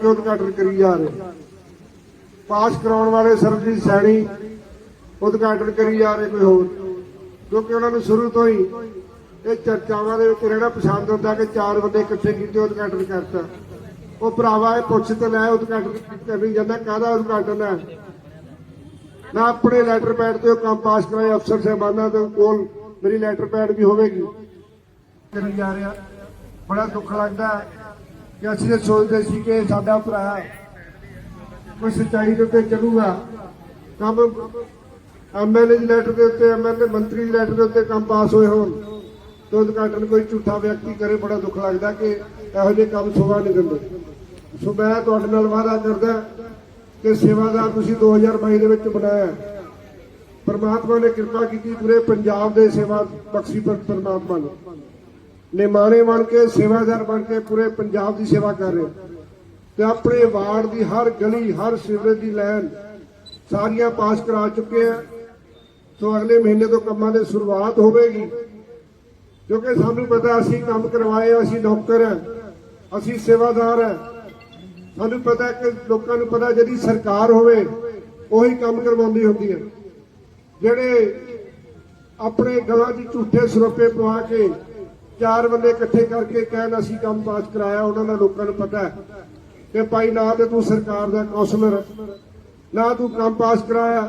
ਕੇ ਉਦਘਾਟਨ ਕਰੀ ਜਾ ਰਹੇ। ਪਾਸ ਕਰਾਉਣ ਵਾਲੇ ਸਰਬਜੀਤ ਸੈਣੀ ਉਦਘਾਟਨ ਕਰੀ ਜਾ ਰਹੇ ਕੋਈ ਹੋਰ। ਕਿਉਂਕਿ ਉਹਨਾਂ ਨੂੰ ਸ਼ੁਰੂ ਤੋਂ ਹੀ ਇਹ ਚਰਚਾਵਾਂ ਦੇ ਵਿੱਚ ਰਹਿਣਾ ਪਸੰਦ ਹੁੰਦਾ ਕਿ ਚਾਰ ਬੰਦੇ ਇਕੱਠੇ ਕੀਤੇ ਉਦਘਾਟਨ ਕਰਤਾ। ਉਹ ਭਰਾਵਾ ਇਹ ਪੁੱਛ ਤੇ ਲੈ ਉਦਘਾਟਨ ਕਰਨੀ ਜਾਂਦਾ, ਕਾਹਦਾ ਉਦਘਾਟਨ ਹੈ ਨਾ ਆਪਣੇ ਲੈਟਰ ਪੈਡ ਤੇ ਕੰਮ ਪਾਸ ਕਰਾਏ ਅਫਸਰ ਸਾਹਿਬਾਨਾਂ ਦੇ ਕੋਲ, ਮੇਰੀ ਲੈਟਰ ਪੈਡ ਵੀ ਹੋਵੇਗੀ। ਕਰੀ ਜਾ ਰਿਹਾ। ਬੜਾ ਦੁੱਖ ਲੱਗਦਾ ਕਿ ਅਸੀਂ ਸੋਚਦੇ ਸੀ ਕਿ ਸਾਡਾ ਭਰਾ ਕੋਈ ਸੱਚਾਈ ਦੇ ਉੱਤੇ ਚੱਲੂਗਾ। ਕੰਮ ਐਮਐਲਏ ਦੀ ਲੈਟਰ ਦੇ ਉੱਤੇ ਐਮਐਲਏ ਮੰਤਰੀ ਦੀ ਲੈਟਰ ਦੇ ਉੱਤੇ ਕੰਮ ਪਾਸ ਹੋਏ ਹੋਣ, ਤੇ ਉਦਘਾਟਨ ਕੋਈ ਝੂਠਾ ਵਿਅਕਤੀ ਕਰੇ, ਬੜਾ ਦੁੱਖ ਲੱਗਦਾ ਕਿ ਇਹੋ ਜਿਹੇ ਕੰਮ ਸ਼ੋਭਾ ਨਹੀਂ ਦਿੰਦੇ। ਸੋ ਮੈਂ ਤੁਹਾਡੇ ਨਾਲ ਵਾਅਦਾ ਕਰਦਾ ਕਿ ਸੇਵਾਦਾਰ ਤੁਸੀਂ 2022 ਦੇ ਵਿੱਚ ਬਣਾਇਆ ਪਰਮਾਤਮਾ ਨੇ ਕਿਰਪਾ ਕੀਤੀ ਪੂਰੇ ਪੰਜਾਬ ਦੇ ਸੇਵਾ ਬਖਸ਼ੀ ਪਰਮਾਤਮਾ ਨੇ। ਨਿਮਾਣੇ ਬਣ ਕੇ, ਸੇਵਾਦਾਰ ਬਣ ਕੇ ਪੂਰੇ ਪੰਜਾਬ ਦੀ ਸੇਵਾ ਕਰ ਰਹੇ ਹੋ। ਤੇ ਆਪਣੇ ਵਾਰਡ ਦੀ ਹਰ ਗਲੀ, ਹਰ ਸਿਵਰੇਜ ਦੀ ਲਾਈਨ ਸਾਰੀਆਂ ਪਾਸ ਕਰਾ ਚੁੱਕੇ ਆ। ਸੋ ਅਗਲੇ ਮਹੀਨੇ ਤੋਂ ਕੰਮਾਂ ਦੀ ਸ਼ੁਰੂਆਤ ਹੋਵੇਗੀ। ਕਿਉਂਕਿ ਸਾਨੂੰ ਪਤਾ ਅਸੀਂ ਕੰਮ ਕਰਵਾਏ ਅਸੀਂ ਨੌਕਰ ਆ, ਅਸੀਂ ਸੇਵਾਦਾਰ ਆ। ਸਾਨੂੰ ਪਤਾ ਕਿ ਲੋਕਾਂ ਨੂੰ ਪਤਾ ਜਿਹੜੀ ਸਰਕਾਰ ਹੋਵੇ, ਉਹੀ ਕੰਮ ਕਰਵਾਉਂਦੀ ਹੁੰਦੀ ਹੈ। ਜਿਹੜੇ ਆਪਣੇ ਗਲਾਂ 'ਚ ਝੂਠੇ ਸਰੋਪੇ ਪਵਾ ਕੇ ਚਾਰ ਬੰਦੇ ਇਕੱਠੇ ਕਰਕੇ ਕਹਿਣ ਅਸੀਂ ਕੰਮ ਪਾਸ ਕਰਾਇਆ, ਉਹਨਾਂ ਦਾ ਲੋਕਾਂ ਨੂੰ ਪਤਾ ਹੈ ਕਿ ਭਾਈ ਨਾ ਤੇ ਤੂੰ ਸਰਕਾਰ ਦਾ ਕੌਂਸਲਰ ਨਾ ਤੂੰ ਕੰਮ ਪਾਸ ਕਰਾਇਆ।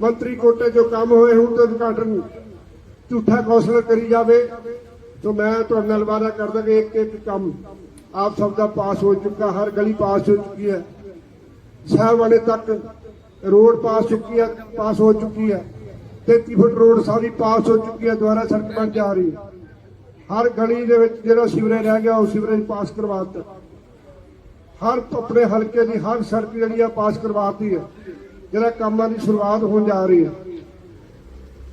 ਮੰਤਰੀ ਕੋਟੇ 'ਚੋਂ ਕੰਮ ਹੋਏ, ਹੁਣ ਤੇ ਉਦਘਾਟਨ ਝੂਠਾ ਕੌਂਸਲਰ ਕਰੀ ਜਾਵੇ। ਤਾਂ ਮੈਂ ਤੁਹਾਡੇ ਨਾਲ ਵਾਅਦਾ ਕਰਦਾ ਕਿ ਇੱਕ ਇੱਕ ਕੰਮ ਆਪ ਸਭ ਦਾ ਪਾਸ ਹੋ ਚੁੱਕਾ, ਹਰ ਗਲੀ ਪਾਸ ਹੋ ਚੁੱਕੀ ਹੈ। ਸਾਹਿਬਾਨੇ ਤੱਕ ਰੋਡ ਪਾਸ ਚੁੱਕੀ ਹੈ, ਪਾਸ ਹੋ ਚੁੱਕੀ ਹੈ। 33 ਫੁੱਟ ਰੋਡ ਸਾਰੀ ਪਾਸ ਹੋ ਚੁੱਕੀ ਹੈ, ਦੁਆਰਾ ਸੜਕ ਬਣ ਜਾ ਰਹੀ ਹੈ। ਹਰ ਗਲੀ ਦੇ ਵਿੱਚ ਜਿਹੜਾ ਸੀਵਰੇਜ ਰਹਿ ਗਿਆ, ਉਹ ਸੀਵਰੇਜ ਪਾਸ ਕਰਵਾ ਦਿੱਤਾ ਹਰ ਆਪਣੇ ਹਲਕੇ ਦੀ, ਹਰ ਸੜਕ ਜਿਹੜੀ ਆ, ਪਾਸ ਕਰਵਾਤੀ ਹੈ ਜਿਹੜਾ ਕੰਮਾਂ ਦੀ ਸ਼ੁਰੂਆਤ ਹੋਣ ਜਾ ਰਹੀ ਹੈ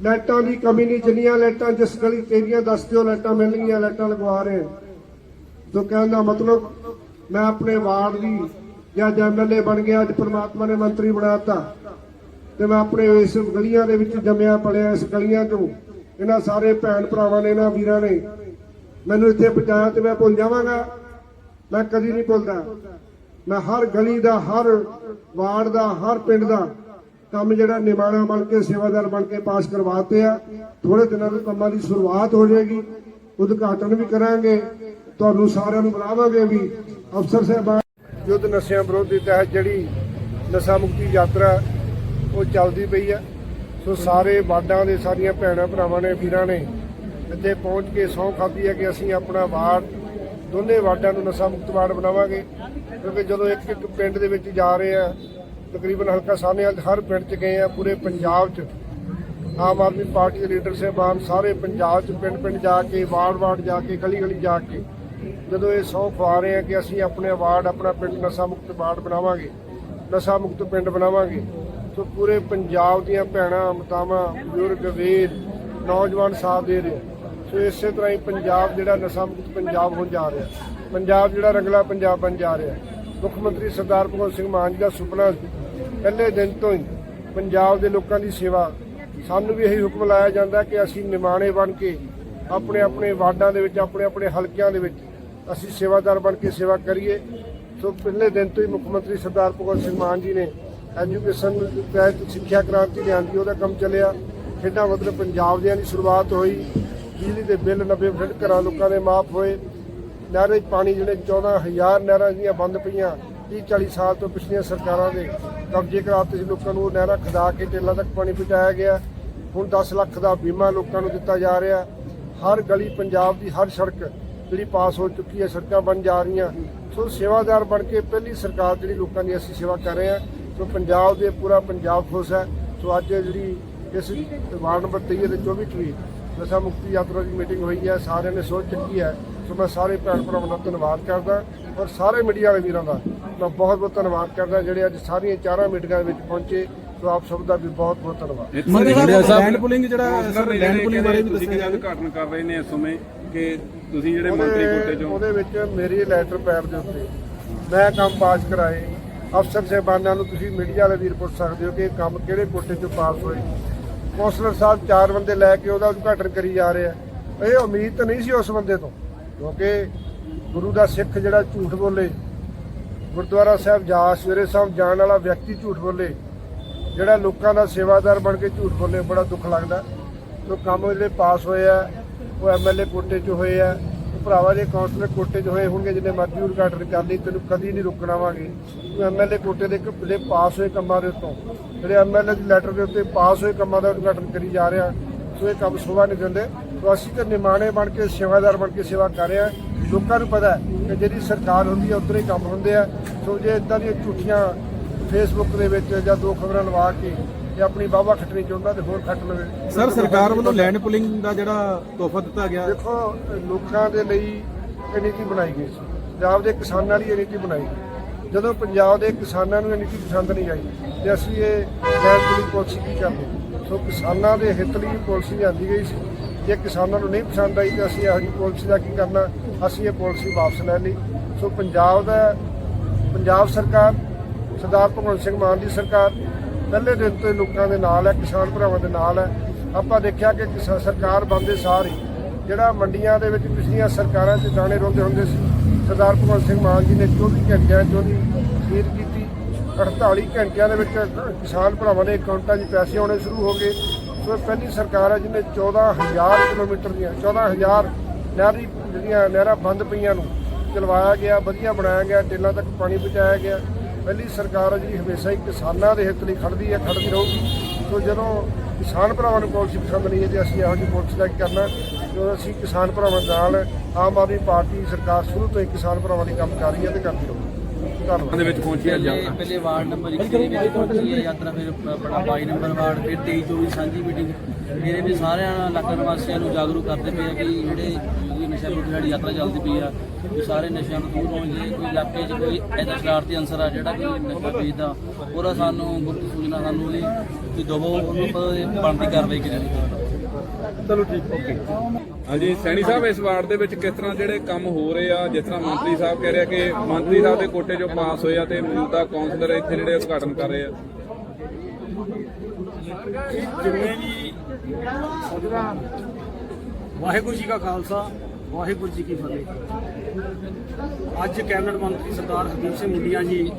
ਲਾਈਟਾਂ ਦੀ ਕਮੀ ਨਹੀਂ, ਜਿੰਨੀਆਂ ਲਾਈਟਾਂ ਜਿਸ ਗਲੀ ਤੇਰੀਆਂ ਦੱਸ ਦਿਓ, ਲਾਈਟਾਂ ਮਿਲਣਗੀਆਂ, ਲਾਈਟਾਂ ਲਗਵਾ ਰਹੇ ਹਾਂ ਕਹਿਣ ਦਾ ਮਤਲਬ, ਮੈਂ ਆਪਣੇ ਵਾਰਡ ਦੀ ਜਾਂ ਐਮਐਲਏ ਬਣ ਗਿਆ, ਅੱਜ ਪ੍ਰਮਾਤਮਾ ਨੇ ਮੰਤਰੀ ਬਣਾਤਾ। ਤੇ ਮੈਂ ਆਪਣੇ ਇਸ ਗਲੀਆਂ ਦੇ ਵਿੱਚ ਜੰਮਿਆ ਪਲਿਆ ਇਸ ਗਲੀਆਂ ਤੋਂ ਇਹਨਾਂ ਸਾਰੇ ਭੈਣ ਭਰਾਵਾਂ ਨੇ, ਇਹਨਾਂ ਵੀਰਾਂ ਨੇ ਮੈਨੂੰ ਇੱਥੇ ਪਹੁੰਚਾਇਆ ਤੇ ਮੈਂ ਭੁੱਲ ਜਾਵਾਂਗਾ। ਮੈਂ ਕਦੀ ਨਹੀਂ ਭੁੱਲਦਾ। ਮੈਂ ਹਰ ਗਲੀ ਦਾ, ਹਰ ਵਾਰਡ ਦਾ, ਹਰ ਪਿੰਡ ਦਾ ਕੰਮ ਜਿਹੜਾ ਨਿਮਾਣਾ ਬਣ ਕੇ, ਸੇਵਾਦਾਰ ਬਣ ਕੇ ਪਾਸ ਕਰਵਾਤੇ ਆ। ਥੋੜੇ ਦਿਨਾਂ ਤੋਂ ਕੰਮਾਂ ਦੀ ਸ਼ੁਰੂਆਤ ਹੋ ਜਾਏਗੀ। ਉਦਘਾਟਨ ਵੀ ਕਰਾਂਗੇ। ਤੁਹਾਨੂੰ ਸਾਰਿਆਂ ਨੂੰ ਬੁਲਾਵਾਂਗੇ ਵੀ ਅਫਸਰ ਸਾਹਿਬਾਨ ਯੁੱਧ ਨਸ਼ਿਆਂ ਵਿਰੋਧੀ ਤਹਿਤ ਜਿਹੜੀ ਨਸ਼ਾ ਮੁਕਤੀ ਯਾਤਰਾ ਉਹ ਚੱਲਦੀ ਪਈ ਆ। ਸੋ ਸਾਰੇ ਵਾਰਡਾਂ ਦੇ ਸਾਰੀਆਂ ਭੈਣਾਂ ਭਰਾਵਾਂ ਨੇ, ਵੀਰਾਂ ਨੇ ਇੱਥੇ ਪਹੁੰਚ ਕੇ ਸਹੁੰ ਖਾਧੀ ਹੈ ਕਿ ਅਸੀਂ ਆਪਣਾ ਵਾਰਡ, ਦੋਨੇ ਵਾਰਡਾਂ ਨੂੰ ਨਸ਼ਾ ਮੁਕਤ ਵਾਰਡ ਬਣਾਵਾਂਗੇ। ਕਿਉਂਕਿ ਜਦੋਂ ਇੱਕ ਇੱਕ ਪਿੰਡ ਦੇ ਵਿੱਚ ਜਾ ਰਹੇ ਆ ਤਕਰੀਬਨ ਹਲਕਾ ਸਾਹਨੇਵਾਲ ਹਰ ਪਿੰਡ 'ਚ ਗਏ ਆ ਪੂਰੇ ਪੰਜਾਬ 'ਚ। ਆਮ ਆਦਮੀ ਪਾਰਟੀ ਦੇ ਲੀਡਰ ਸਾਹਿਬਾਨ ਸਾਰੇ ਪੰਜਾਬ 'ਚ ਪਿੰਡ ਪਿੰਡ ਜਾ ਕੇ, ਵਾਰਡ ਵਾਰਡ ਜਾ ਕੇ, ਗਲੀ ਗਲੀ ਜਾ ਕੇ ਜਦੋਂ ਇਹ ਸਹੁੰ ਖਵਾ ਰਹੇ ਆ ਕਿ ਅਸੀਂ ਆਪਣੇ ਵਾਰਡ, ਆਪਣਾ ਪਿੰਡ ਨਸ਼ਾ ਮੁਕਤ ਵਾਰਡ ਬਣਾਵਾਂਗੇ, ਨਸ਼ਾ ਮੁਕਤ ਪਿੰਡ ਬਣਾਵਾਂਗੇ ਸੋ ਪੂਰੇ ਪੰਜਾਬ ਦੀਆਂ ਭੈਣਾਂ, ਮਾਤਾਵਾਂ, ਬਜ਼ੁਰਗ, ਵੀਰ, ਨੌਜਵਾਨ ਸਾਥ ਦੇ ਰਹੇ ਸੋ ਇਸੇ ਤਰ੍ਹਾਂ ਹੀ ਪੰਜਾਬ ਜਿਹੜਾ ਨਸ਼ਾ ਮੁਕਤ ਪੰਜਾਬ ਹੋਣ ਜਾ ਰਿਹਾ। ਪੰਜਾਬ ਜਿਹੜਾ ਰੰਗਲਾ ਪੰਜਾਬ ਬਣ ਜਾ ਰਿਹਾ। ਮੁੱਖ ਮੰਤਰੀ ਸਰਦਾਰ ਭਗਵੰਤ ਸਿੰਘ ਮਾਨ ਜੀ ਦਾ ਸੁਪਨਾ ਸੀ। ਪਹਿਲੇ ਦਿਨ ਤੋਂ ਹੀ ਪੰਜਾਬ ਦੇ ਲੋਕਾਂ ਦੀ ਸੇਵਾ। ਸਾਨੂੰ ਵੀ ਇਹੀ ਹੁਕਮ ਲਾਇਆ ਜਾਂਦਾ ਕਿ ਅਸੀਂ ਨਿਮਾਣੇ ਬਣ ਕੇ ਆਪਣੇ ਆਪਣੇ ਵਾਰਡਾਂ ਦੇ ਵਿੱਚ, ਆਪਣੇ ਆਪਣੇ ਹਲਕਿਆਂ ਦੇ ਵਿੱਚ ਅਸੀਂ ਸੇਵਾਦਾਰ ਬਣ ਕੇ ਸੇਵਾ ਕਰੀਏ। ਸੋ ਪਹਿਲੇ ਦਿਨ ਤੋਂ ਹੀ ਮੁੱਖ ਮੰਤਰੀ ਸਰਦਾਰ ਭਗਵੰਤ ਸਿੰਘ ਮਾਨ ਜੀ ਨੇ ਐਜੂਕੇਸ਼ਨ ਤਹਿਤ ਸਿੱਖਿਆ ਕ੍ਰਾਂਤੀ ਲਿਆਂਦੀ, ਉਹਦਾ ਕੰਮ ਚੱਲਿਆ। ਖੇਡਾਂ ਮਤਲਬ ਪੰਜਾਬ ਦੀਆਂ ਦੀ ਸ਼ੁਰੂਆਤ ਹੋਈ। ਬਿਜਲੀ ਦੇ ਬਿੱਲ 90% ਘਰਾਂ ਲੋਕਾਂ ਦੇ ਮਾਫ ਹੋਏ। ਨਹਿਰੇ 'ਚ ਪਾਣੀ ਜਿਹੜੇ 14000 ਨਹਿਰਾਂ ਜਿਹੜੀਆਂ ਬੰਦ ਪਈਆਂ 30 40 ਸਾਲ ਤੋਂ ਪਿਛਲੀਆਂ ਸਰਕਾਰਾਂ ਦੇ ਕਬਜ਼ੇ ਕਰਾਤੇ ਸੀ ਲੋਕਾਂ ਨੂੰ, ਉਹ ਨਹਿਰਾਂ ਖਦਾ ਕੇ ਟੇਲਾਂ ਤੱਕ ਪਾਣੀ ਪਹੁੰਚਾਇਆ ਗਿਆ। ਹੁਣ 10 ਲੱਖ ਦਾ ਬੀਮਾ ਲੋਕਾਂ ਨੂੰ ਦਿੱਤਾ ਜਾ ਰਿਹਾ। ਹਰ ਗਲੀ ਪੰਜਾਬ ਦੀ ਹਰ ਸੜਕ ਜਿਹੜੀ ਪਾਸ ਹੋ ਚੁੱਕੀ ਹੈ, ਸੜਕਾਂ ਬਣ ਜਾ ਰਹੀਆਂ। ਸੋ ਸੇਵਾਦਾਰ ਬਣ ਕੇ ਪਹਿਲੀ ਸਰਕਾਰ ਜਿਹੜੀ ਲੋਕਾਂ ਦੀ ਅਸੀਂ ਸੇਵਾ ਕਰ ਰਹੇ ਹਾਂ। ਸੋ ਪੰਜਾਬ ਦੇ ਪੂਰਾ ਪੰਜਾਬ ਖੁਸ਼ ਹੈ। ਸੋ ਅੱਜ ਜਿਹੜੀ ਇਸ ਵਾਰਡ ਨੰਬਰ 23 ਤੇ 24 ਤਰੀਕ ਨਸ਼ਾ ਮੁਕਤੀ ਯਾਤਰਾ ਦੀ ਮੀਟਿੰਗ ਹੋਈ ਹੈ ਸਾਰਿਆਂ ਨੇ ਸੋਚ ਚੱਕੀ ਹੈ। ਸੋ ਮੈਂ ਸਾਰੇ ਭੈਣ ਭਰਾਵਾਂ ਦਾ ਧੰਨਵਾਦ ਕਰਦਾ ਔਰ ਸਾਰੇ ਮੀਡੀਆ ਵਾਲੇ ਵੀਰਾਂ ਦਾ ਮੈਂ ਬਹੁਤ ਬਹੁਤ ਧੰਨਵਾਦ ਕਰਦਾ ਜਿਹੜੇ ਅੱਜ ਸਾਰੀਆਂ ਚਾਰਾਂ ਮੀਟਿੰਗਾਂ ਦੇ ਵਿੱਚ ਪਹੁੰਚੇ। ਸੋ ਆਪ ਸਭ ਦਾ ਵੀ ਬਹੁਤ ਬਹੁਤ ਧੰਨਵਾਦ। ਲੈਂਡ ਪੁਲਿੰਗ ਜਿਹੜਾ ਸਰ ਲੈਂਡ ਪੁਲਿੰਗ ਬਾਰੇ ਵੀ ਤੁਸੀਂ ਦੱਸਿਆ ਕਿਹਦਾ ਉਦਘਾਟਨ ਕਰ ਰਹੇ ਨੇ ਇਸ ਸਮੇਂ ਕਿ ਤੁਸੀਂ ਜਿਹੜੇ ਮੰਤਰੀ ਕੋਟੇ ਚੋਂ ਉਹਦੇ ਵਿੱਚ ਮੇਰੀ ਲੈਟਰ ਪੈਡ ਦੇ ਉੱਤੇ ਮੈਂ ਕੰਮ ਪਾਸ ਕਰਾਏ। ਅਫਸਰ ਸਾਹਿਬਾਨਾਂ ਨੂੰ ਤੁਸੀਂ ਮੀਡੀਆ ਵਾਲੇ ਵੀਰ ਪੁੱਛ ਸਕਦੇ ਹੋ ਕਿ ਇਹ ਕੰਮ ਕਿਹੜੇ ਕੋਟੇ ਚੋਂ ਪਾਸ ਹੋਏ। ਕੌਂਸਲਰ ਸਾਹਿਬ ਚਾਰ ਬੰਦੇ ਲੈ ਕੇ ਉਹਦਾ ਉਦਘਾਟਨ ਕਰੀ ਜਾ ਰਹੇ ਆ। ਇਹ ਉਮੀਦ ਤਾਂ ਨਹੀਂ ਸੀ ਉਸ ਬੰਦੇ ਤੋਂ, ਕਿਉਂਕਿ ਗੁਰੂ ਦਾ ਸਿੱਖ ਜਿਹੜਾ ਝੂਠ ਬੋਲੇ, ਗੁਰਦੁਆਰਾ ਸਾਹਿਬ ਜਾ ਸਵੇਰੇ ਸਾਹਿਬ ਜਾਣ ਵਾਲਾ ਵਿਅਕਤੀ ਝੂਠ ਬੋਲੇ, ਜਿਹੜਾ ਲੋਕਾਂ ਦਾ ਸੇਵਾਦਾਰ ਬਣ ਕੇ ਝੂਠ ਬੋਲੇ, ਬੜਾ ਦੁੱਖ ਲੱਗਦਾ। ਜੋ ਕੰਮ ਜਿਹੜੇ ਪਾਸ ਹੋਏ ਆ, ਉਹ ਐਮਐਲਏ ਕੋਟੇ 'ਚ ਹੋਏ ਆ ਭਰਾਵਾ ਜੇ ਕਾਉਂਸਲਰ ਕੋਟੇ 'ਚ ਹੋਏ ਹੋਣਗੇ, ਜਿੰਨੇ ਮਰਜ਼ੀ ਉਦਘਾਟਨ ਕਰ ਲਈ, ਤੈਨੂੰ ਕਦੀ ਨਹੀਂ ਰੁਕਣਾਵਾਂਗੇ ਤੂੰ ਐਮਐਲਏ ਕੋਟੇ ਦੇ ਜਿਹੜੇ ਪਾਸ ਹੋਏ ਕੰਮਾਂ ਦੇ ਉੱਤੋਂ, ਜਿਹੜੇ ਐਮਐਲਏ ਦੇ ਲੈਟਰ ਦੇ ਉੱਤੇ ਪਾਸ ਹੋਏ ਕੰਮਾਂ ਦਾ ਉਦਘਾਟਨ ਕਰੀ ਜਾ ਰਿਹਾ ਸੋ ਇਹ ਕੰਮ ਸ਼ੋਭਾ ਨਹੀਂ ਦਿੰਦੇ। ਸੋ ਅਸੀਂ ਤਾਂ ਨਿਮਾਣੇ ਬਣ ਕੇ, ਸੇਵਾਦਾਰ ਬਣ ਕੇ ਸੇਵਾ ਕਰ ਰਹੇ ਹਾਂ। ਲੋਕਾਂ ਨੂੰ ਪਤਾ ਕਿ ਜਿਹੜੀ ਸਰਕਾਰ ਹੁੰਦੀ ਹੈ, ਉਧਰ ਹੀ ਕੰਮ ਹੁੰਦੇ ਆ। ਸੋ ਜੇ ਇਦਾਂ ਦੀਆਂ ਝੂਠੀਆਂ ਫੇਸਬੁੱਕ ਦੇ ਵਿੱਚ ਜਾਂ ਦੋ ਖਬਰਾਂ ਲਵਾ ਕੇ ਇਹ ਆਪਣੀ ਬਾਬਾ ਖੱਟਣੀ ਚਾਹੁੰਦਾ ਤੇ ਹੋਰ ਖੱਟ ਲਵੇ। ਸਰ ਸਰਕਾਰ ਵੱਲੋਂ ਲੈਂਡ ਪੁਲਿੰਗ ਦਾ ਜਿਹੜਾ ਤੋਹਫਾ ਦਿੱਤਾ ਗਿਆ। ਦੇਖੋ ਲੋਕਾਂ ਦੇ ਲਈ ਇਹ ਨੀਤੀ ਬਣਾਈ ਗਈ ਸੀ। ਪੰਜਾਬ ਦੇ ਕਿਸਾਨਾਂ ਲਈ ਇਹ ਨੀਤੀ ਬਣਾਈ ਗਈ। ਜਦੋਂ ਪੰਜਾਬ ਦੇ ਕਿਸਾਨਾਂ ਨੂੰ ਇਹ ਨੀਤੀ ਪਸੰਦ ਨਹੀਂ ਆਈ ਤੇ ਅਸੀਂ ਇਹ ਲੈਂਡ ਪੁਲਿੰਗ ਪਾਲਿਸੀ ਕੀ ਕਰਦੇ ਸੋ ਕਿਸਾਨਾਂ ਦੇ ਹਿੱਤ ਲਈ ਪਾਲਿਸੀ ਲਿਆਂਦੀ ਗਈ ਸੀ। ਜੇ ਕਿਸਾਨਾਂ ਨੂੰ ਨਹੀਂ ਪਸੰਦ ਆਈ ਤਾਂ ਅਸੀਂ ਇਹੋ ਜਿਹੀ ਪਾਲਿਸੀ ਦਾ ਕੀ ਕਰਨਾ? ਅਸੀਂ ਇਹ ਪਾਲਿਸੀ ਵਾਪਸ ਲੈ ਲਈ। ਸੋ ਪੰਜਾਬ ਦਾ ਪੰਜਾਬ ਸਰਕਾਰ ਸਰਦਾਰ ਭਗਵੰਤ ਸਿੰਘ ਮਾਨ ਦੀ ਸਰਕਾਰ ਪਹਿਲੇ ਦਿਨ ਤੋਂ ਲੋਕਾਂ ਦੇ ਨਾਲ ਹੈ, ਕਿਸਾਨ ਭਰਾਵਾਂ ਦੇ ਨਾਲ ਹੈ। ਆਪਾਂ ਦੇਖਿਆ ਕਿ ਕਿਸਾ- ਸਰਕਾਰ ਬੰਦੇ ਸਾਰ ਹੀ, ਜਿਹੜਾ ਮੰਡੀਆਂ ਦੇ ਵਿੱਚ ਪਿਛਲੀਆਂ ਸਰਕਾਰਾਂ 'ਚ ਦਾਣੇ ਰੋਂਦੇ ਹੁੰਦੇ ਸੀ, ਸਰਦਾਰ ਭਗਵੰਤ ਸਿੰਘ ਮਾਨ ਜੀ ਨੇ 24 ਘੰਟਿਆਂ 'ਚ ਉਹਦੀ ਖੀਰ ਕੀਤੀ। 48 ਘੰਟਿਆਂ ਦੇ ਵਿੱਚ ਕਿਸਾਨ ਭਰਾਵਾਂ ਦੇ ਅਕਾਊਂਟਾਂ 'ਚ ਪੈਸੇ ਆਉਣੇ ਸ਼ੁਰੂ ਹੋ ਗਏ। ਸੋ ਪਹਿਲੀ ਸਰਕਾਰ ਹੈ ਜਿਹਨੇ 14000 ਕਿਲੋਮੀਟਰ ਦੀਆਂ 14000 ਨਹਿਰੀ, ਜਿਹੜੀਆਂ ਨਹਿਰਾਂ ਬੰਦ ਪਈਆਂ ਨੂੰ ਚਲਵਾਇਆ ਗਿਆ, ਵਧੀਆ ਬਣਾਇਆ ਗਿਆ, ਟੇਲਾਂ ਤੱਕ ਪਾਣੀ ਪਹੁੰਚਾਇਆ ਗਿਆ। ਪਹਿਲੀ ਸਰਕਾਰ ਹੈ ਜਿਹੜੀ ਹਮੇਸ਼ਾ ਹੀ ਕਿਸਾਨਾਂ ਦੇ ਹਿੱਤ ਲਈ ਖੜਦੀ ਹੈ ਖੜਦੀ ਰਹੂਗੀ। ਸੋ ਜਦੋਂ ਕਿਸਾਨ ਭਰਾਵਾਂ ਨੂੰ ਪਾਲਿਸੀ ਪਸੰਦ ਨਹੀਂ ਹੈ ਤੇ ਅਸੀਂ ਇਹੋ ਜਿਹੀ ਪਾਲਿਸੀ ਦਾ ਕੀ ਕਰਨਾ ਜੋ ਅਸੀਂ ਕਿਸਾਨ ਭਰਾਵਾਂ ਦੇ ਨਾਲ ਆਮ ਆਦਮੀ ਪਾਰਟੀ ਸਰਕਾਰ ਸ਼ੁਰੂ ਤੋਂ ਹੀ ਕਿਸਾਨ ਭਰਾਵਾਂ ਲਈ ਕੰਮ ਕਰ ਰਹੀ ਹੈ ਤੇ ਕਰਦੀ ਰਹੂਗੀ। ਧੰਨਵਾਦ ਦੇ ਵਿੱਚ ਪਹੁੰਚੀ ਅੱਜ ਪਹਿਲੇ ਯਾਤਰਾ ਪਹਿਲੇ ਵਾਰਡ ਨੰਬਰ 1 ਦੇ ਵਿੱਚ ਪਹੁੰਚੀ ਹੈ ਯਾਤਰਾ ਫਿਰ ਆਪਣਾ 22 ਨੰਬਰ ਵਾਰਡ ਫਿਰ 23 24 ਸਾਂਝੀ ਮੀਟਿੰਗ ਇਹਦੇ ਵਿੱਚ ਸਾਰਿਆਂ ਇਲਾਕਾ ਨਿਵਾਸੀਆਂ ਨੂੰ ਜਾਗਰੂਕ ਕਰਦੇ ਪਏ ਆ ਕਿ ਜਿਹੜੇ ਇਹ ਨਸ਼ਾ ਵਿਰੋਧੀ ਸਾਡੀ ਯਾਤਰਾ ਚੱਲਦੀ ਪਈ ਆ ਵੀ ਸਾਰੇ ਨਸ਼ਿਆਂ ਤੋਂ ਦੂਰ ਹੋਣ ਜੇ ਕੋਈ ਇਲਾਕੇ 'ਚ ਕੋਈ ਐਸਾ ਸ਼ਰਾਰਤੀ ਅੰਸਰ ਆ ਜਿਹੜਾ ਕੋਈ ਨਸ਼ਾ ਵੇਚਦਾ ਉਹਦਾ ਸਾਨੂੰ ਗੁਪਤ ਸੂਚਨਾ ਸਾਨੂੰ ਉਹਦੀ ਵੀ ਦਵੋ ਉਹਨੂੰ ਪ- ਬਣਦੀ ਕਾਰਵਾਈ ਕੀਤੀ ਜਾਵੇ ਚਲੋ ਠੀਕ, ਓਕੇ। ਹਾਂਜੀ, ਸੈਣੀ ਸਾਹਿਬ, ਇਸ ਵਾਰਡ ਦੇ ਵਿੱਚ ਕਿਸ ਤਰ੍ਹਾਂ ਜਿਹੜੇ ਕੰਮ ਹੋ ਰਹੇ ਆ? ਜਿਸ ਤਰ੍ਹਾਂ ਮੰਤਰੀ ਸਾਹਿਬ ਕਹਿ ਰਿਹਾ ਕਿ ਮੰਤਰੀ ਸਾਹਿਬ ਦੇ ਕੋਟੇ 'ਚੋਂ ਪਾਸ ਹੋਏ ਆ ਤੇ ਮੌਜੂਦਾ ਕਾਉਂਸਲਰ ਇੱਥੇ ਜਿਹੜੇ ਉਦਘਾਟਨ ਕਰ ਰਹੇ ਆ। ਜਿੰਨੇ ਵੀ ਵਾਹਿਗੁਰੂ ਜੀ ਕਾ ਖਾਲਸਾ, ਵਾਹਿਗੁਰੂ ਜੀ ਕੀ ਫਤਿਹ। ਅੱਜ ਕੈਬਨਿਟ ਮੰਤਰੀ ਸਰਦਾਰ ਹਰਦੀਪ ਸਿੰਘ ਮੁੰਡੀਆਂ ਜੀ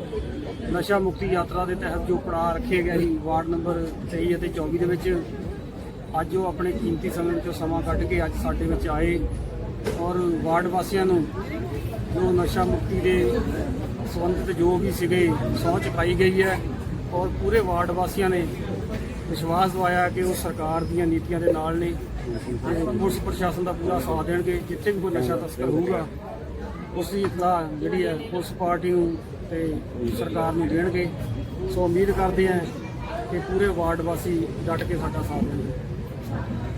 ਨਸ਼ਾ ਮੁਕਤੀ ਯਾਤਰਾ ਦੇ ਤਹਿਤ ਜੋ ਪੜਾਅ ਰੱਖੇ ਗਏ ਸੀ, ਵਾਰਡ ਨੰਬਰ 23 ਅਤੇ 24 ਦੇ ਵਿੱਚ ਅੱਜ ਉਹ ਆਪਣੇ ਕੀਮਤੀ ਸਮੇਂ ਵਿੱਚੋਂ ਸਮਾਂ ਕੱਢ ਕੇ ਅੱਜ ਸਾਡੇ ਵਿੱਚ ਆਏ ਔਰ ਵਾਰਡ ਵਾਸੀਆਂ ਨੂੰ ਜੋ ਨਸ਼ਾ ਮੁਕਤੀ ਦੇ ਸੰਬੰਧਿਤ ਜੋ ਵੀ ਸੀਗੇ, ਸਹੁੰ ਚੁਕਾਈ ਗਈ ਹੈ ਔਰ ਪੂਰੇ ਵਾਰਡ ਵਾਸੀਆਂ ਨੇ ਵਿਸ਼ਵਾਸ ਦਵਾਇਆ ਕਿ ਉਹ ਸਰਕਾਰ ਦੀਆਂ ਨੀਤੀਆਂ ਦੇ ਨਾਲ ਨੇ ਪੁਲਿਸ ਪ੍ਰਸ਼ਾਸਨ ਦਾ ਪੂਰਾ ਸਾਥ ਦੇਣਗੇ, ਜਿੱਥੇ ਵੀ ਕੋਈ ਨਸ਼ਾ ਤਸਕਰ ਹੋਊਗਾ, ਉਸ ਦੀ ਇਤਲਾਹ ਜਿਹੜੀ ਹੈ ਪੁਲਿਸ ਪਾਰਟੀ ਨੂੰ ਤੇ ਸਰਕਾਰ ਨੂੰ ਦੇਣਗੇ। ਸੋ ਉਮੀਦ ਕਰਦੇ ਹਾਂ ਕਿ ਪੂਰੇ ਵਾਰਡ ਵਾਸੀ ਡਟ ਕੇ ਸਾਡਾ ਸਾਥ ਦੇਣਗੇ।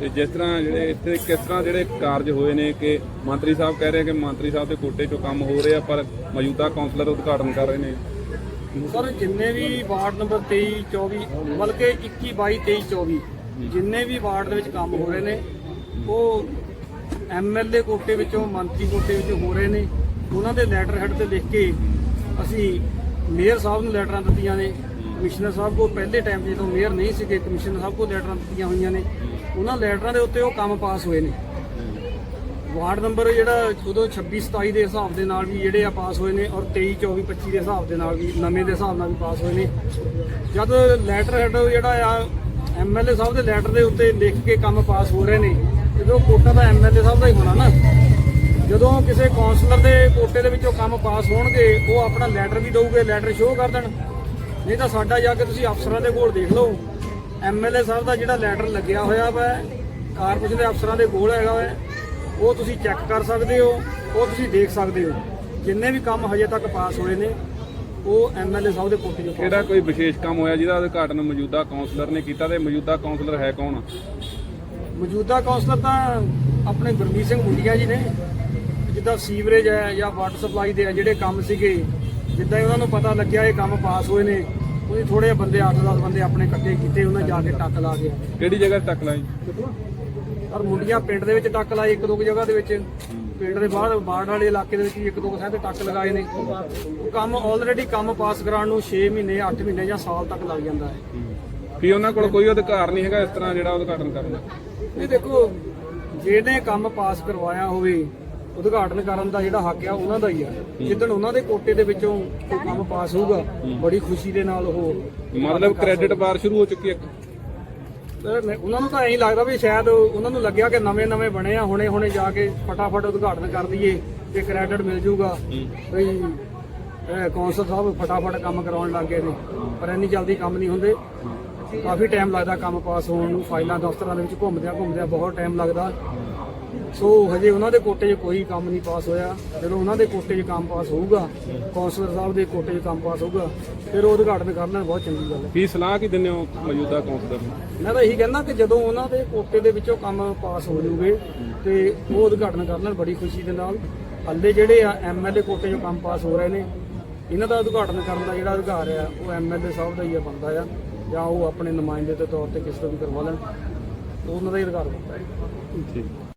ਤੇ ਜਿਸ ਤਰ੍ਹਾਂ ਜਿਹੜੇ ਇੱਥੇ ਕਿਸ ਤਰ੍ਹਾਂ ਜਿਹੜੇ ਕਾਰਜ ਹੋਏ ਨੇ ਕਿ ਮੰਤਰੀ ਸਾਹਿਬ ਕਹਿ ਰਹੇ ਕਿ ਮੰਤਰੀ ਸਾਹਿਬ ਦੇ ਕੋਟੇ 'ਚੋਂ ਕੰਮ ਹੋ ਰਹੇ ਆ ਪਰ ਮੌਜੂਦਾ ਕਾਉਂਸਲਰ ਉਦਘਾਟਨ ਕਰ ਰਹੇ ਨੇ। ਸਰ, ਜਿੰਨੇ ਵੀ ਵਾਰਡ ਨੰਬਰ 23 24 ਬਲਕਿ 21 22 23 24 ਜਿੰਨੇ ਵੀ ਵਾਰਡ ਦੇ ਵਿੱਚ ਕੰਮ ਹੋ ਰਹੇ ਨੇ, ਉਹ ਐਮਐਲਏ ਕੋਟੇ ਵਿੱਚੋਂ, ਮੰਤਰੀ ਕੋਟੇ ਵਿੱਚੋਂ ਹੋ ਰਹੇ ਨੇ। ਉਹਨਾਂ ਦੇ ਲੈਟਰ ਹੈਡ ਤੇ ਲਿਖ ਕੇ ਅਸੀਂ ਮੇਅਰ ਸਾਹਿਬ ਨੂੰ ਲੈਟਰਾਂ ਦਿੱਤੀਆਂ ਨੇ। ਕਮਿਸ਼ਨਰ ਸਾਹਿਬ ਕੋਲ ਪਹਿਲੇ ਟਾਈਮ ਜਦੋਂ ਮੇਅਰ ਨਹੀਂ ਸੀਗੇ, ਕਮਿਸ਼ਨਰ ਸਾਹਿਬ ਕੋਲ ਲੈਟਰਾਂ ਦਿੱਤੀਆਂ ਹੋਈਆਂ ਨੇ। ਉਹਨਾਂ ਲੈਟਰਾਂ ਦੇ ਉੱਤੇ ਉਹ ਕੰਮ ਪਾਸ ਹੋਏ ਨੇ। ਵਾਰਡ ਨੰਬਰ ਜਿਹੜਾ ਉਦੋਂ 26 27 ਦੇ ਹਿਸਾਬ ਦੇ ਨਾਲ ਵੀ ਜਿਹੜੇ ਆ ਪਾਸ ਹੋਏ ਨੇ ਔਰ 23 24 25 ਦੇ ਹਿਸਾਬ ਦੇ ਨਾਲ ਵੀ, ਨਵੇਂ ਦੇ ਹਿਸਾਬ ਨਾਲ ਵੀ ਪਾਸ ਹੋਏ ਨੇ। ਜਦ ਲੈਟਰ ਹੈਡ ਜਿਹੜਾ ਆ ਐਮਐਲਏ ਸਾਹਿਬ ਦੇ ਲੈਟਰ ਦੇ ਉੱਤੇ ਲਿਖ ਕੇ ਕੰਮ ਪਾਸ ਹੋ ਰਹੇ ਨੇ, ਜਦੋਂ ਕੋਟਾ ਤਾਂ ਐਮਐਲਏ ਸਾਹਿਬ ਦਾ ਹੀ ਹੋਣਾ ਨਾ, ਜਦੋਂ ਕਿਸੇ ਕਾਉਂਸਲਰ ਦੇ ਕੋਟੇ ਦੇ ਵਿੱਚੋਂ ਕੰਮ ਪਾਸ ਹੋਣਗੇ, ਉਹ ਆਪਣਾ ਲੈਟਰ ਵੀ ਦਊਗੇ, ਲੈਟਰ ਸ਼ੋਅ ਕਰ ਦੇਣ। ਨਹੀਂ ਤਾਂ ਸਾਡਾ ਜਾ ਕੇ ਤੁਸੀਂ ਅਫਸਰਾਂ ਦੇ ਕੋਲ ਦੇਖ ਲਓ। ਐਮਐਲਏ ਸਾਹਿਬ ਦਾ ਜਿਹੜਾ ਲੈਟਰ ਲੱਗਿਆ ਹੋਇਆ ਵਾ ਕਾਰਪੋਰੇਸ਼ਨ ਦੇ ਅਫਸਰਾਂ ਦੇ ਕੋਲ ਹੈਗਾ ਵਾ ਉਹ ਤੁਸੀਂ ਚੈੱਕ ਕਰ ਸਕਦੇ ਹੋ ਉਹ ਤੁਸੀਂ ਦੇਖ ਸਕਦੇ ਹੋ। ਜਿੰਨੇ ਵੀ ਕੰਮ ਹਜੇ ਤੱਕ ਪਾਸ ਹੋਏ ਨੇ ਉਹ ਐਮਐਲਏ ਸਾਹਿਬ ਦੇ ਕੋਟੇ ਦੇ ਕਿਹੜਾ ਕੋਈ ਵਿਸ਼ੇਸ਼ ਕੰਮ ਹੋਇਆ ਜਿਹਦਾ ਉਦਘਾਟਨ ਮੌਜੂਦਾ ਕਾਉਂਸਲਰ ਨੇ ਕੀਤਾ ਤੇ ਮੌਜੂਦਾ ਕਾਉਂਸਲਰ ਹੈ ਕੌਣ? ਮੌਜੂਦਾ ਕਾਉਂਸਲਰ ਤਾਂ ਆਪਣੇ ਗੁਰਮੀਤ ਸਿੰਘ ਮੁੰਡੀਆਂ ਜੀ ਨੇ। ਜਿੱਦਾਂ ਸੀਵਰੇਜ ਹੈ ਜਾਂ ਵਾਟਰ ਸਪਲਾਈ ਦੇ ਜਿਹੜੇ ਕੰਮ ਸੀਗੇ ਜਿੱਦਾਂ ਉਹਨਾਂ ਨੂੰ ਪਤਾ ਲੱਗਿਆ ਇਹ ਕੰਮ ਪਾਸ ਹੋਏ ਨੇ ਉਹਦੇ ਥੋੜੇ ਬੰਦੇ 8-10 ਬੰਦੇ ਆਪਣੇ ਇਕੱਠੇ ਕੀਤੇ ਉਹਨਾਂ ਜਾ ਕੇ ਟੱਕ ਲਾ ਗਿਆ ਕਿਹੜੀ ਜਗ੍ਹਾ ਟੱਕ ਲਾਈ? ਔਰ ਮੁੰਡੀਆਂ ਪਿੰਡ ਦੇ ਵਿੱਚ ਟੱਕ ਲਾਏ ਇੱਕ ਦੋ ਜਗ੍ਹਾ ਦੇ ਵਿੱਚ। ਪਿੰਡ ਦੇ ਬਾਹਰ ਬਾੜ ਵਾਲੇ ਇਲਾਕੇ ਦੇ ਵਿੱਚ ਵੀ ਇੱਕ ਦੋ ਥਾਂ ਤੇ ਟੱਕ ਲਗਾਏ ਨੇ। ਉਹ ਕੰਮ ਆਲਰੇਡੀ ਕੰਮ ਪਾਸ ਕਰਾਉਣ ਨੂੰ 6 ਮਹੀਨੇ 8 ਮਹੀਨੇ ਜਾਂ ਸਾਲ ਤੱਕ ਲੱਗ ਜਾਂਦਾ ਹੈ। ਕੀ ਉਹਨਾਂ ਕੋਲ ਕੋਈ ਅਧਿਕਾਰ ਨਹੀਂ ਹੈਗਾ ਇਸ ਤਰ੍ਹਾਂ ਜਿਹੜਾ ਉਦਘਾਟਨ ਕਰਨ। ਦਾ ਇਹ ਦੇਖੋ ਜਿਹਨੇ ਕੰਮ ਪਾਸ ਕਰਵਾਇਆ ਹੋਵੇ ਉਦਘਾਟਨ ਕਰਨ ਦਾ ਜਿਹੜਾ ਹੱਕ ਆ ਉਹਨਾਂ ਦਾ ਹੀ ਆ। ਜਿੱਦਣ ਉਹਨਾਂ ਦੇ ਕੋਟੇ ਦੇ ਵਿੱਚੋਂ ਕੋਈ ਕੰਮ ਪਾਸ ਹੋਊਗਾ ਬੜੀ ਖੁਸ਼ੀ ਦੇ ਨਾਲ ਉਹ ਮਤਲਬ ਕ੍ਰੈਡਿਟ ਬਾਰ ਸ਼ੁਰੂ ਹੋ ਚੁੱਕੀ ਹੈ ਉਹਨਾਂ ਨੂੰ ਤਾਂ ਐਂ ਲੱਗਦਾ ਵੀ ਸ਼ਾਇਦ ਉਹਨਾਂ ਨੂੰ ਲੱਗਿਆ ਕਿ ਨਵੇਂ ਨਵੇਂ ਬਣੇ ਆ ਹੁਣੇ ਹੁਣੇ ਜਾ ਕੇ ਫਟਾਫਟ ਉਦਘਾਟਨ ਕਰ ਦਈਏ ਤੇ ਕ੍ਰੈਡਿਟ ਮਿਲ ਜਾਊਗਾ ਇਹ ਕੌਂਸਲ ਸਾਹਿਬ ਫਟਾਫਟ ਕੰਮ ਕਰਾਉਣ ਲੱਗ ਗਏ ਨੇ ਪਰ ਇੰਨੀ ਜਲਦੀ ਕੰਮ ਨਹੀਂ ਹੁੰਦੇ। ਕਾਫੀ ਟਾਈਮ ਲੱਗਦਾ ਕੰਮ ਪਾਸ ਹੋਣ ਨੂੰ ਫਾਈਲਾਂ ਦਫ਼ਤਰਾਂ ਦੇ ਵਿੱਚ ਘੁੰਮਦਿਆਂ ਘੁੰਮਦਿਆਂ ਬਹੁਤ ਟਾਈਮ ਲੱਗਦਾ। ਸੋ ਹਜੇ ਉਹਨਾਂ ਦੇ ਕੋਟੇ 'ਚ ਕੋਈ ਕੰਮ ਨਹੀਂ ਪਾਸ ਹੋਇਆ। ਜਦੋਂ ਉਹਨਾਂ ਦੇ ਕੋਟੇ 'ਚ ਕੰਮ ਪਾਸ ਹੋਊਗਾ ਕੌਂਸਲਰ ਸਾਹਿਬ ਦੇ ਕੋਟੇ 'ਚ ਕੰਮ ਪਾਸ ਹੋਊਗਾ ਫਿਰ ਉਹ ਉਦਘਾਟਨ ਕਰਨਾ ਬਹੁਤ ਚੰਗੀ ਗੱਲ ਹੈ। ਕੀ ਸਲਾਹ ਕੀ ਦਿੰਦੇ ਹੋ ਮੌਜੂਦਾ ਕੌਂਸਲਰ ਨੂੰ? ਮੈਂ ਤਾਂ ਇਹੀ ਕਹਿੰਦਾ ਕਿ ਜਦੋਂ ਉਹਨਾਂ ਦੇ ਕੋਟੇ ਦੇ ਵਿੱਚੋਂ ਕੰਮ ਪਾਸ ਹੋ ਜਾਊਗੇ ਤੇ ਉਹ ਉਦਘਾਟਨ ਕਰਨ ਬੜੀ ਖੁਸ਼ੀ ਦੇ ਨਾਲ ਹੱਲੇ ਜਿਹੜੇ ਆ ਐਮਐਲਏ ਕੋਟੇ 'ਚੋਂ ਕੰਮ ਪਾਸ ਹੋ ਰਹੇ ਨੇ ਇਹਨਾਂ ਦਾ ਉਦਘਾਟਨ ਕਰਨ ਦਾ ਜਿਹੜਾ ਅਧਿਕਾਰ ਆ ਉਹ ਐਮਐਲਏ ਸਾਹਿਬ ਦਾ ਹੀ ਆ ਬਣਦਾ ਆ ਜਾਂ ਉਹ ਆਪਣੇ ਨੁਮਾਇੰਦੇ ਦੇ ਤੌਰ ਤੇ ਕਿਸੇ ਤੋਂ ਵੀ ਕਰਵਾ ਲੈਣ ਉਹ ਉਹਨਾਂ ਦਾ ਹੀ ਅਧਿਕਾਰ ਬਣਦਾ ਹੈ। ਠੀਕ।